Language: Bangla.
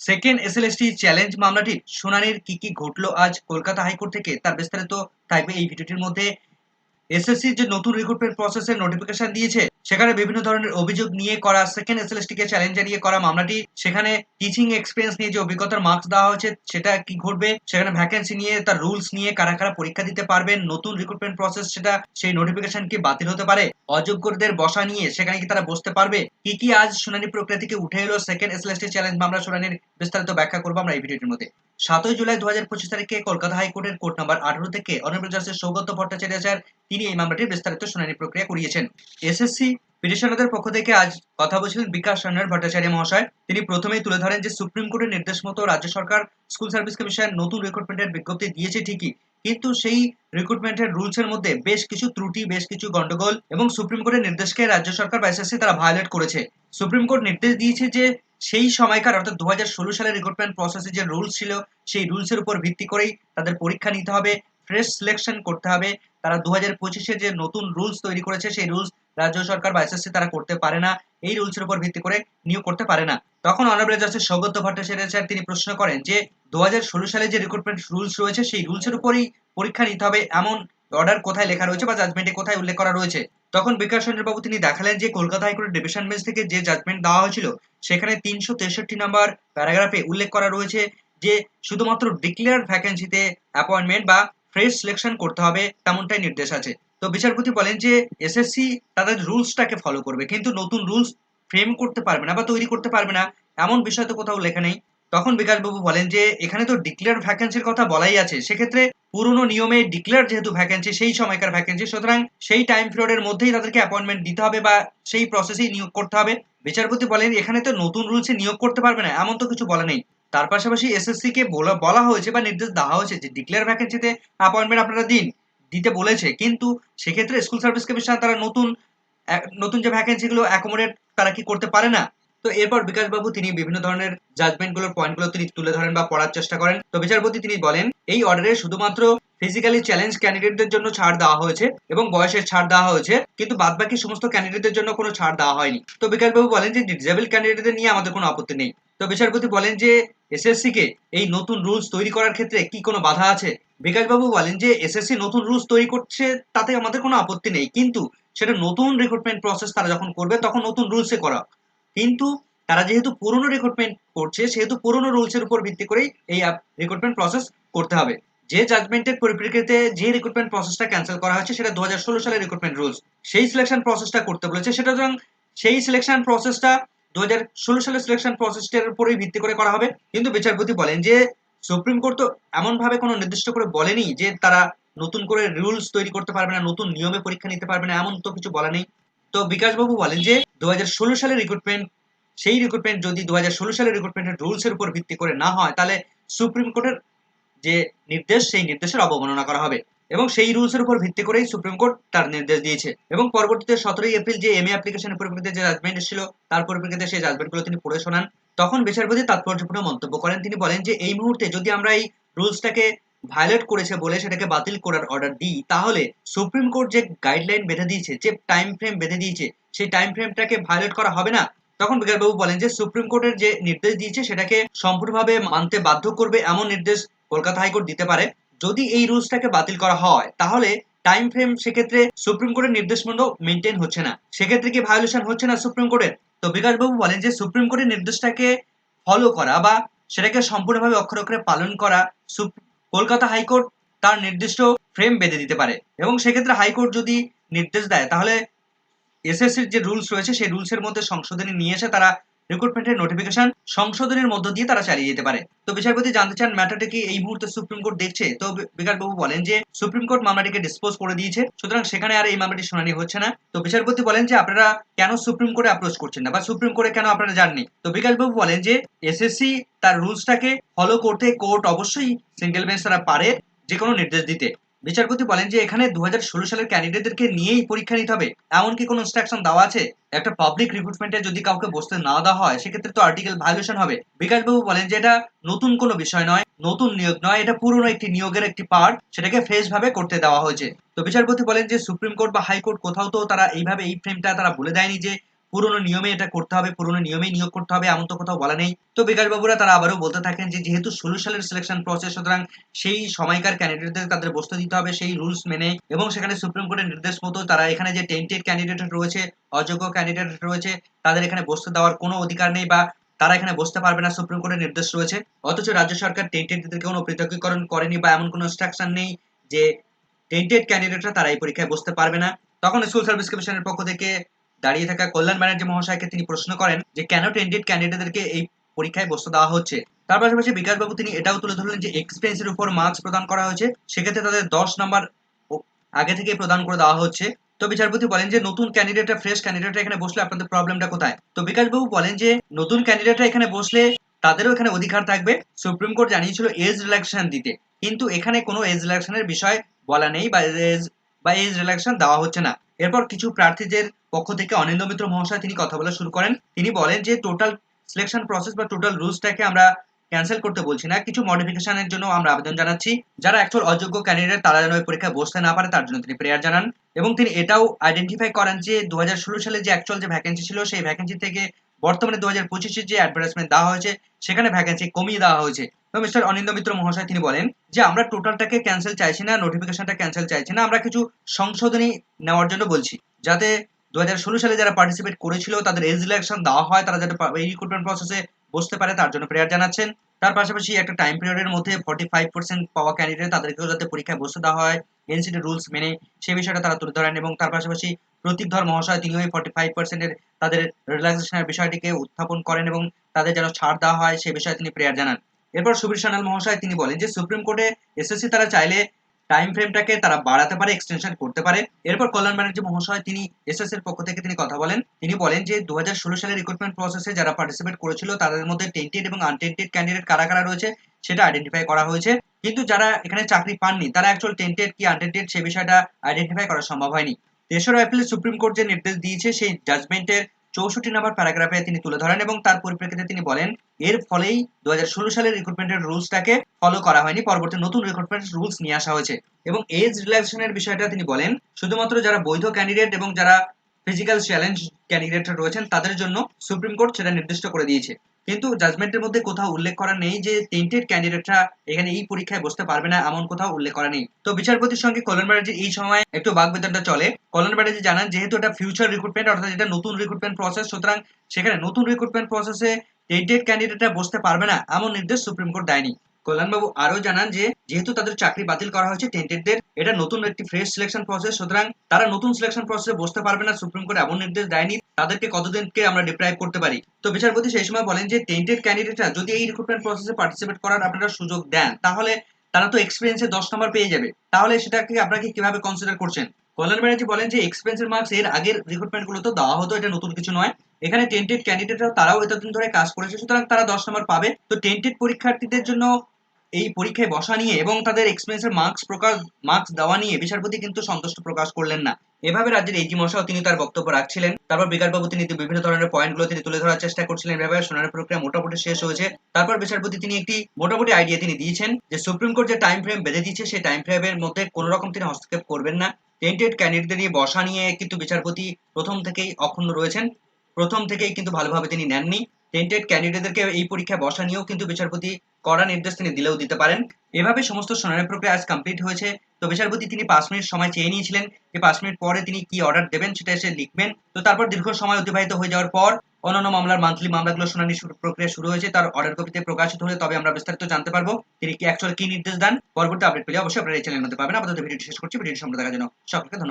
Second S L S T challenge মামলাটির শুনানির কি কি ঘটলো আজ কলকাতা হাইকোর্ট থেকে তার বিস্তারিত থাকবে এই ভিডিওটির মধ্যে। এসএসসি যে নতুন রিক্রুটমেন্ট প্রসেসের নোটিফিকেশন দিয়েছে সেখানে বিভিন্ন ধরনের অভিযোগ নিয়ে করা সেকেন্ড এসএলএসটি কে চ্যালেঞ্জ জানিয়ে করা মামলাটি, সেখানে টিচিং এক্সপিরিয়েন্স নিয়ে যে অভিজ্ঞতার মার্কস দেওয়া হয়েছে, সেটা কি ঘটবে? সেখানে ভ্যাকেন্সি নিয়ে তার রুলস নিয়ে কারা কারা পরীক্ষা দিতে পারবেন নতুন রিক্রুটমেন্ট প্রসেস সেটা, সেই নোটিফিকেশন কি বাতিল হতে পারে? অযোগ্যদের বসা নিয়ে সেখানে কি তারা বসতে পারবে? কি কি আজ শুনানি প্রক্রিয়া থেকে উঠে এলো সেকেন্ড এসএলএসটি চ্যালেঞ্জ মামলা শুনানির বিস্তারিত ব্যাখ্যা করব আমরা এই ভিডিওটির মধ্যে। সাতই জুলাই দু হাজার পঁচিশ তারিখে কলকাতা হাইকোর্টের কোর্ট নাম্বার আঠারো থেকে অনারেবল জাস্টিস সৌগত ভট্টাচার্য তিনি এই মামলাটির বিস্তারিত শুনানি প্রক্রিয়া করিয়েছেন। এসএসসি পিটিশনারদের পক্ষ থেকে আজ কথা বলছিলেন বিকাশ চন্দ্র ভট্টাচার্য মহাশয়। তিনি প্রথমেই তুলে ধরেন যে সুপ্রিম কোর্টের নির্দেশ মতো রাজ্য সরকার স্কুল সার্ভিস কমিশন নতুন রিক্রুটমেন্টের বিজ্ঞপ্তি দিয়েছে ঠিকই। কিন্তু সেই রিক্রুটমেন্টের রুলস এর মধ্যে বেশ কিছু ত্রুটি, বেশ কিছু গন্ডগোল এবং সুপ্রিম কোর্টের নির্দেশকে রাজ্য সরকার বা এসএসসি তারা ভায়োলেট করেছে। সুপ্রিম কোর্ট নির্দেশ দিয়েছে যে সেই সময়কার অর্থাৎ দু হাজার ষোলো সালের রিক্রুটমেন্ট প্রসেসে যে রুলস ছিল, সেই রুলসের উপর ভিত্তি করেই তাদের পরীক্ষা নিতে হবে ফ্রেশ সিলেকশন করতে হবে তারা দু হাজার পঁচিশে যে নতুন রুলস তৈরি করেছে, সেই রুলস রাজ্য সরকার বা এসএসসি তারা করতে পারে না। এই রুলসের উপর ভিত্তি করে নিয়োগ করতে পারে না। তখন honourable justice Saugata Bhattacharya sir, তিনি প্রশ্ন করেন যে দু হাজার ষোলো সালে যে রিক্রুটমেন্ট রুলস রয়েছে, সেই রুলসের উপরেই পরীক্ষা নিতে হবে। এমন অর্ডার কোথায় লেখা রয়েছে বা জাজমেন্টে কোথায় উল্লেখ করা রয়েছে? তখন বিকাশ চন্দ্র বাবু তিনি দেখালেন যে, কলকাতা হাইকোর্টের ডিভিশন বেঞ্চ থেকে যে জাজমেন্ট দেওয়া হয়েছিল, সেখানে তিনশো তেষট্টি নাম্বার প্যারাগ্রাফে উল্লেখ করা রয়েছে যে, শুধুমাত্র ডিক্লেয়ার ভ্যাকেন্সিতে অ্যাপয়েন্টমেন্ট বা ফ্রেশ সিলেকশন করতে হবে, তেমনটাই নির্দেশ আছে। তো বিচারপতি বলেন যে এসএসসি তাদের রুলসটাকে ফলো করবে, কিন্তু নতুন রুলস ফ্রেম করতে পারবে না বা তৈরি করতে পারবে না, এমন বিষয় তো কোথাও লেখা নেই। তখন বিকাশবাবু বলেন যে, এখানে তো ডিক্লেয়ার ভ্যাকেন্সির কথা বলাই আছে, সেক্ষেত্রে পুরনো নিয়মে ডিক্লেয়ার যেহেতু ভ্যাকেন্সি সেই সময়কার ভ্যাকেন্সি সুতরাং সেই টাইম পিরিয়ডের মধ্যেই তাদেরকে অ্যাপয়েন্টমেন্ট দিতে হবে বা সেই প্রসেসেই নিয়োগ করতে হবে। বিচারপতি বলেন, এখানে তো নতুন রুলসে নিয়োগ করতে পারবে না, এমন তো কিছু বলা নেই। তার পাশাপাশি এসএসসি কে বলা হয়েছে বা নির্দেশ দেওয়া হয়েছে যে ডিক্লেয়ার ভ্যাকেন্সিতে অ্যাপয়েন্টমেন্ট আপনারা দিন, দিতে বলেছে। কিন্তু সেক্ষেত্রে স্কুল সার্ভিস কমিশন তারা নতুন নতুন যে ভ্যাকেন্সিগুলো অ্যাকোমোডেট তারা কি করতে পারে না? তো এরপর বিকাশবাবু তিনি বিভিন্ন ধরনের জাজমেন্টগুলোর পয়েন্টগুলো তিনি তুলে ধরেন বা পড়ার চেষ্টা করেন। তো বিচারপতি তিনি বলেন, এই অর্ডারে শুধুমাত্র ফিজিক্যালি চ্যালেঞ্জ ক্যান্ডিডেটদের জন্য ছাড় দেওয়া হয়েছে এবং বয়সের ছাড় দেওয়া হয়েছে, কিন্তু বাদবাকি সমস্ত ক্যান্ডিডেটদের জন্য কোনো ছাড় দেওয়া হয়নি। তো বিকাশবাবু বলেন যে ডিসেবল ক্যান্ডিডেটদের নিয়ে আমাদের কোনো আপত্তি নেই। তো বিচারপতি বলেন যে এসএসসি কে এই নতুন রুলস তৈরি করার ক্ষেত্রে কি কোনো বাধা আছে? বিকাশবাবু বলেন যে এসএসসি নতুন রুলস তৈরি করছে, তাতে আমাদের কোনো আপত্তি নেই। কিন্তু সেটা নতুন রিক্রুটমেন্ট প্রসেস তারা যখন করবে, তখন নতুন রুলসে করা। কিন্তু তারা যেহেতু পুরনো রিক্রুটমেন্ট করছে, সেহেতু পুরনো রুলসের উপর ভিত্তি করেই এই রিক্রুটমেন্ট প্রসেস করতে হবে। যে জাজমেন্টের পরিপ্রেক্ষিতে যে রিক্রুটমেন্ট প্রসেসটা ক্যান্সেল করা হয়েছে, সেটা দু হাজার ষোলো সালের রিক্রুটমেন্ট রুলস সেই সিলেকশন প্রসেসটা করতে বলেছে। সেটা সেই সিলেকশন প্রসেসটা দু হাজার ষোলো সালের সিলেকশন প্রসেসটার উপরেই ভিত্তি করে করা হবে। কিন্তু বিচারপতি বলেন যে, সুপ্রিম কোর্ট তো এমনভাবে কোনো নির্দিষ্ট করে বলেনি যে, তারা নতুন করে রুলস তৈরি করতে পারবে না, নতুন নিয়মে পরীক্ষা নিতে পারবে না, এমন তো কিছু বলা নেই। তো বিকাশবাবু বলেন যে দু হাজার ষোলো সালের রিক্রুটমেন্ট সেই রিক্রুটমেন্ট যদি দু হাজার ষোলো সালের রিক্রুটমেন্টের রুলসের উপর ভিত্তি করে না হয়, তাহলে সুপ্রিম কোর্টের যে নির্দেশ, সেই নির্দেশের অবমাননা করা হবে। এবং সেই রুলসের উপর ভিত্তি করেই সুপ্রিম কোর্ট তার নির্দেশ দিয়েছে। এবং পরবর্তীতে সতেরোই এপ্রিল যে এমএ অ্যাপ্লিকেশনের পরিপ্রেক্ষিতে যে জাজমেন্ট এসেছিল, তার পরিপ্রেক্ষিতে সেই জাজমেন্টগুলো তিনি পড়ে শোনান। তখন বিচারপতি তাৎপর্যপূর্ণ মন্তব্য করেন। তিনি বলেন যে, এই মুহূর্তে যদি আমরা এই রুলসটাকে ভায়োলেট করেছে বলে সেটাকে বাতিল করার অর্ডার দিই, তাহলে সুপ্রিম কোর্ট যে গাইডলাইন বেঁধে দিয়েছে, যে টাইম ফ্রেম বেঁধে দিয়েছে, সেই টাইম ফ্রেমটাকে ভায়োলেট করা হবে না? তখন বিকাশবাবু বলেন যে, সুপ্রিম কোর্টের যে নির্দেশ দিয়েছে, সেটাকে সম্পূর্ণভাবে মানতে বাধ্য করবে এমন নির্দেশ কলকাতা হাইকোর্ট দিতে পারে। যদি এই রুলসটাকে বাতিল করা হয়, তাহলে টাইম ফ্রেম সেক্ষেত্রে সুপ্রিম কোর্টের নির্দেশ মতো মেনটেন হচ্ছে না। সেক্ষেত্রে কি ভায়োলেশন হচ্ছে না সুপ্রিম কোর্টের? তো বিকাশবাবু বলেন যে সুপ্রিম কোর্টের নির্দেশটাকে ফলো করা বা সেটাকে সম্পূর্ণভাবে অক্ষরে অক্ষরে পালন করা কলকাতা হাইকোর্ট তার নির্দিষ্ট ফ্রেম বেঁধে দিতে পারে। এবং সেক্ষেত্রে হাইকোর্ট যদি নির্দেশ দেয়, তাহলে এসএসসির যে রুলস রয়েছে, সেই রুলসের মধ্যে সংশোধনী নিয়ে এসে তারা রিক্রুটমেন্টের নোটিফিকেশন সংশোধনের মধ্য দিয়ে তারা চালিয়ে যেতে পারে। তো বিচারপতি জানতে চান ম্যাটারটা কি? এই মুহূর্তে সুপ্রিম কোর্ট দেখছে। তো বিকাশবাবু বলেন যে সুপ্রিম কোর্ট মামলাটিকে ডিসপোজ করে দিয়েছে। সুতরাং সেখানে আর এই মামলাটি শুনানি হচ্ছে না। তো বিচারপতি বলেন যে, আপনারা কেন সুপ্রিম কোর্টে অ্যাপ্রোচ করছেন না? বা সুপ্রিম কোর্টে কেন আপনারা যাননি? তো বিকাশবাবু বলেন যে এসএসসি তার রুলসটাকে ফলো করতে কোর্ট অবশ্যই সিঙ্গেল বেঞ্চ তারা পারে যে কোনো নির্দেশ দিতে। বিচারপতি বলেন যে এখানে দুহাজার ষোলো সালের ক্যান্ডিডেটদেরকে নিয়েই পরীক্ষা নিতে হবে। এমনকি কোনো ইনস্ট্রাকশন দেওয়া আছে? একটা পাবলিক রিক্রুটমেন্টে যদি কাউকে বসতে না দেওয়া হয়, সেক্ষেত্রে তো আর্টিকেল ভায়োলেশন হবে। বিকাশবাবু বলেন যে এটা নতুন কোনো বিষয় নয়, নতুন নিয়োগ নয়, এটা পুরনো একটি নিয়োগের একটি পার্ট সেটাকে ফ্রেশ ভাবে করতে দেওয়া হয়েছে। তো বিচারপতি বলেন যে সুপ্রিম কোর্ট বা হাইকোর্ট কোথাও তো তারা এইভাবে এই ফ্রেমটা তারা বলে দেয়নি যে পুরোনো নিয়মে এটা করতে হবে, পুরোনো নিয়মেই নিয়োগ করতে হবে, এমন তো কোথাও বলা নেই। তো বিকাশ বাবুরা তারা আবারও বলতে থাকেন যে, যেহেতু ষোলো সালের সিলেকশন প্রসেস সুতরাং সেই সময়কার ক্যান্ডিডেটদের তাদের বসতে দিতে হবে, সেই রুলস মেনে এবং সেখানে সুপ্রিম কোর্টের নির্দেশ মতো তারা এখানে যে টেন্টেড ক্যান্ডিডেট রয়েছে, অযোগ্য ক্যান্ডিডেট রয়েছে, তাদের এখানে বসতে দেওয়ার কোনো অধিকার নেই বা তারা এখানে বসতে পারবে না, সুপ্রিম কোর্টের নির্দেশ রয়েছে। অথচ রাজ্য সরকার টেন্টেডদের কোনো পৃথকীকরণ করেনি বা এমন কোনো ইনস্ট্রাকশন নেই যে টেন্টেড ক্যান্ডিডেটরা তারা এই পরীক্ষায় বসতে পারবে না। তখন স্কুল সার্ভিস কমিশনের পক্ষ থেকে দাঁড়িয়ে থাকা কল্যাণ ব্যানার্জি মহাশয়কে তিনি প্রশ্ন করেন যে, কেন টেন্টেড ক্যান্ডিডেটদেরকে এই পরীক্ষায় বসতে দেওয়া হচ্ছে? তার পাশাপাশি বিকাশবাবু তিনি এটাও তুলে ধরলেন যে এক্সপিরিয়েন্সের উপর মার্কস প্রদান করা হয়েছে। সেক্ষেত্রে তাদের দশ নাম্বার আগে থেকে প্রদান করে দেওয়া হচ্ছে। তো বিচারপতি বলেন যে, নতুন ক্যান্ডিডেটরা ফ্রেশ ক্যান্ডিডেটরা এখানে বসলে আপনাদের প্রবলেমটা কোথায়? তো বিকাশবাবু বলেন যে, নতুন ক্যান্ডিডেটরা এখানে বসলে তাদেরও এখানে অধিকার থাকবে। সুপ্রিম কোর্ট জানিয়েছিল এজ রিল্যাক্সেশন দিতে। কিন্তু এখানে কোনো এজ রিল্যাক্সেশনের বিষয় বলা নেই বা এজ বা এজ রিল্যাক্সেশন দেওয়া হচ্ছে না। এরপর কিছু প্রার্থীদের পক্ষ থেকে অনিন্দ মিত্র মহাশয় তিনি কথা বলা শুরু করেন। তিনি বলেন যে টোটাল সিলেকশন প্রসেস বা টোটাল রুলসটাকে আমরা ক্যান্সেল করতে বলছি না। কিছু মডিফিকেশনের জন্য আমরা আবেদন জানাচ্ছি। যারা অ্যাকচুয়াল অযোগ্য ক্যান্ডিডেট তারা যেন ওই পরীক্ষায় বসতে না পারে, তার জন্য তিনি প্রেয়ার জানান। এবং তিনি এটাও আইডেন্টিফাই করেন যে দু হাজার ষোলো সালে যে অ্যাকচুয়াল যে ভ্যাকেন্সি ছিল, সেই ভ্যাকেন্সি থেকে বর্তমানে দু হাজার পঁচিশে যে অ্যাডভার্টাইজমেন্ট দেওয়া হয়েছে, সেখানে ভ্যাকেন্সি কমিয়ে দেওয়া হয়েছে। তো মিস্টার অনিন্দ মিত্র মহাশয় তিনি বলেন যে, আমরা টোটালটাকে ক্যান্সেল চাইছি না নোটিফিকেশনটা ক্যান্সেল চাইছি না। আমরা কিছু সংশোধনী নেওয়ার জন্য বলছি। যাতে দু হাজার ষোলো সালে যারা পার্টিসিপেট করেছিল, তাদের এজ রিলেকশন দেওয়া হয়, তারা যাতে এই রিক্রুটমেন্ট প্রসেসে বসতে পারে, তার জন্য প্রেয়ার জানাচ্ছেন। তার পাশাপাশি একটা টাইম পিরিয়ডের মধ্যে ফর্টি ফাইভ পার্সেন্ট পাওয়া ক্যান্ডিডেট তাদেরকেও যাতে পরীক্ষায় বসতে দেওয়া হয়। এনসিটি রুলস মেনে সেই বিষয়টা তারা তুলে ধরেন এবং তার পাশাপাশি প্রতীকধর মহাশয়, তিনিও এই ফর্টি ফাইভ পার্সেন্টের তাদের রিল্যাক্সেশনের বিষয়টিকে উত্থাপন করেন এবং তাদের যেন ছাড় দেওয়া হয়, সে বিষয়ে তিনি প্রেয়ার জানান। এরপর সুবীর সানাল মহাশয় তিনি বলেন যে, সুপ্রিম কোর্টে এসএসসি তারা চাইলে টাইম ফ্রেমটাকে তারা বাড়াতে পারে এক্সটেনশন করতে পারে। এরপর কল্যাণ ব্যানার্জি মহাশয় তিনি এসএস এর পক্ষ থেকে তিনি কথা বলেন। তিনি বলেন যে দু হাজার ষোলো সালের রিক্রুটমেন্ট প্রসেসে যারা পার্টিসিপেট করেছিল, তাদের মধ্যে টেন্টেড এবং আনটেন্টেড ক্যান্ডিডেট কারা কারা রয়েছে, সেটা আইডেন্টিফাই করা হয়েছে। কিন্তু যারা এখানে চাকরি পাননি, তারা অ্যাকচুয়াল টেন্টেড কি আনটেন্টেড সে বিষয়টা আইডেন্টিফাই করা সম্ভব হয়নি। তেসরা এপ্রিল সুপ্রিম কোর্ট যে নির্দেশ দিয়েছে, সেই জাজমেন্টের চৌষট্টি নম্বর প্যারাগ্রাফে তিনি তুলে ধরেন এবং তার পরিপ্রেক্ষিতে তিনি বলেন, এর ফলেই দু সালের রিক্রুটমেন্টের রুলসটাকে ফলো করা হয়নি, পরবর্তী নতুন রিক্রুটমেন্ট রুলস নিয়ে আসা হয়েছে। এবং এজ রিল্যাক্সেশনের বিষয়টা তিনি বলেন, শুধুমাত্র যারা বৈধ ক্যান্ডিডেট এবং যারা ফিজিক্যাল চ্যালেঞ্জ ক্যান্ডিডেট রয়েছেন, তাদের জন্য সুপ্রিম কোর্ট সেটা নির্দিষ্ট করে দিয়েছে। কিন্তু জাজমেন্টের মধ্যে কোথাও উল্লেখ করা নেই যে তিনটির ক্যান্ডিডেটরা এখানে এই পরীক্ষায় বসতে পারবে না, এমন কোথাও উল্লেখ করা নেই। তো বিচারপতির সঙ্গে কল্যাণ ব্যানার্জির এই সময় একটু বাগবেদনটা চলে। কল্যাণ ব্যানার্জি জানান, যেহেতু এটা ফিউচার রিক্রুটমেন্ট অর্থাৎ এটা নতুন রিক্রুটমেন্ট প্রসেস সুতরাং সেখানে নতুন রিক্রুটমেন্ট প্রসেসে টেন্টেড ক্যান্ডিডেটরা বসতে পারবে না, এমন নির্দেশ সুপ্রিম কোর্ট দেয়নি। কল্যাণবাবু আরও জানান যে, যেহেতু তাদের চাকরি বাতিল করা হয়েছে টেন্টেডদের এটা নতুন একটি ফ্রেশ সিলেকশন প্রসেস সুতরাং তারা নতুন সিলেকশন প্রসেসে বসতে পারবে না সুপ্রিম কোর্ট এমন নির্দেশ দেয়নি, তাদেরকে কতদিনকে আমরা ডিপ্রাইভ করতে পারি? তো বিচারপতি সেই সময় বলেন যে টেন্টেড ক্যান্ডিডেটরা যদি এই রিক্রুটমেন্ট প্রসেসে পার্টিসিপেট করার আপনারা সুযোগ দেন, তাহলে তারা তো এক্সপিরিয়েন্সে দশ নম্বর পেয়ে যাবে, তাহলে সেটাকে আপনাকে কীভাবে কনসিডার করছেন? কল্যাণ ব্যানার্জি বলেন যে এক্সপেন্সের মার্কস এর আগের রিক্রুটমেন্টগুলো তো দেওয়া হতো, এটা নতুন কিছু নয়। এখানে টেন্টেড ক্যান্ডিডেটরা তারাও এতদিন ধরে কাজ করেছে, সুতরাং তারা দশ নম্বর পাবে। তো টেন্টেড পরীক্ষার্থীদের জন্য এই পরীক্ষায় বসা নিয়ে এবং তাদের এক্সপিরিয়েন্সের মার্কস প্রকাশ মার্কস দেওয়া নিয়ে বিচারপতি কিন্তু সন্তুষ্ট প্রকাশ করলেন না। এভাবে রাজ্যের এইজি মশাও তিনি তার বক্তব্য রাখছিলেন। তারপর বিকাশবাবু তিনি বিভিন্ন ধরনের পয়েন্টগুলো তিনি তুলে ধরার চেষ্টা করছিলেন। এভাবে শুনানি প্রক্রিয়া মোটামুটি শেষ হয়েছে। তারপর বিচারপতি তিনি একটি মোটামুটি আইডিয়া তিনি দিয়েছেন যে সুপ্রিম কোর্ট যে টাইম ফ্রেম বেঁধে দিয়েছে, সেই টাইম ফ্রেমের মধ্যে কোনো রকম তিনি হস্তক্ষেপ করবেন না। টেন্টেড ক্যান্ডিডেটদের নিয়ে বসা নিয়ে কিন্তু বিচারপতি প্রথম থেকেই অক্ষুণ্ণ রয়েছেন। প্রথম থেকেই কিন্তু ভালোভাবে তিনি নেননি। টেন্টেড ক্যান্ডিডেটদেরকে এই পরীক্ষায় বসা নিয়েও কিন্তু বিচারপতি কড়া নির্দেশ তিনি দিলেও দিতে পারেন। এভাবে সমস্ত শুনানি প্রক্রিয়া আজ কমপ্লিট হয়েছে। তো বিচারপতি তিনি পাঁচ মিনিট সময় চেয়ে নিয়েছিলেন যে পাঁচ মিনিট পরে তিনি কি অর্ডার দেবেন সেটা এসে লিখবেন। তো তারপর দীর্ঘ সময় অতিবাহিত হয়ে যাওয়ার পর অন্যান্য মামলার মান্থলি মামলাগুলো শুনানি প্রক্রিয়া শুরু হয়েছে। তার অর্ডার কপিতে প্রকাশিত হলে তবে আমরা বিস্তারিত জানতে পারব তিনি কি অ্যাকচুয়াল কি নির্দেশ দেন। পরবর্তী আপডেট পেলে অবশ্যই আপনারা এই চ্যানেলের মধ্যে পাবেন। আপাতত ভিডিওটি শেষ করছি। ভিডিওটি সম্পর্কে দেখার জন্য সকলকে ধন্যবাদ।